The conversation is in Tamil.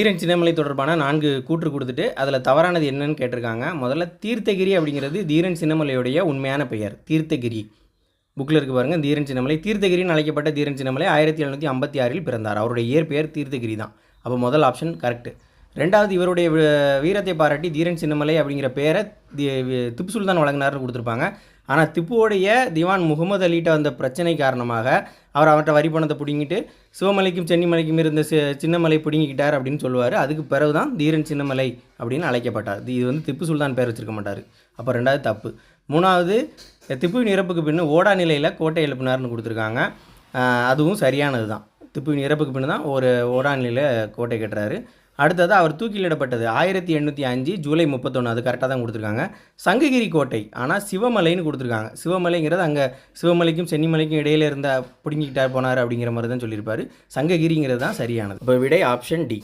தீரன் சின்னமலை தொடர்பான நான்கு கூற்று கொடுத்துட்டு அதில் தவறானது என்னன்னு கேட்டிருக்காங்க. முதல்ல தீர்த்தகிரி அப்படிங்கிறது தீரன் சின்னமலையுடைய உண்மையான பெயர். தீர்த்தகிரி. புக்கில் இருக்கு பாருங்கள் தீரன் சின்னமலை. தீர்த்தகிரின்னு அழைக்கப்பட்ட தீரன் சின்னமலை ஆயிரத்தி எழுநூற்றி ஐம்பத்தி ஆறில் பிறந்தார். அவருடைய இயற்பெயர் தீர்த்தகிரி தான். அப்போ முதல் ஆப்ஷன் கரெக்டு ரெண்டாவது இவருடைய வீரத்தை பாராட்டி தீரன் சின்னமலை அப்படிங்கிற பேரை தி- திப்பு சுல்தான் வழங்கினார்னு கொடுத்துருப்பாங்க. ஆனால் திப்புவோடைய திவான் முகமது அலிட்ட வந்த பிரச்சனை காரணமாக அவர் அவர்கிட்ட வரி பணத்தை பிடுங்கிட்டு சிவமலைக்கும் சென்னிமலைக்கும் இருந்த சி சின்னமலை பிடுங்கிக்கிட்டார் அப்படின்னு சொல்லுவார். அதுக்கு பிறகு தான் தீரன் சின்னமலை அப்படின்னு அழைக்கப்பட்டார். இது வந்து திப்பு சுல்தான் பேர் வச்சிருக்க மாட்டார். அப்போ ரெண்டாவது தப்பு. மூணாவது திப்புவின் இறப்புக்கு பின்னு ஓடா நிலையில் கோட்டை எழுப்பினார்னு கொடுத்துருக்காங்க. அதுவும் சரியானது தான் திப்புவின் இறப்புக்கு பின்னு தான் ஒரு ஓடா நிலையில் கோட்டை கட்டுறாரு. அடுத்தது அவர் தூக்கிலிடப்பட்டது ஆயிரத்தி எண்ணூற்றி அஞ்சு ஜூலை முப்பத்தொன்று அது கரெக்டாக தான் கொடுத்துருக்காங்க. சங்ககிரி கோட்டை ஆனால் சிவமலைன்னு கொடுத்துருக்காங்க. சிவமலைங்கிறது அங்கே சிவமலைக்கும் சென்னிமலைக்கும் இடையில இருந்த பிடுங்கிக்கிட்டார் போனார் அப்படிங்கிற மாதிரி தான் சொல்லியிருப்பாரு. சங்ககிரிங்கிறது தான் சரியானது. இப்போ விடை ஆப்ஷன் டி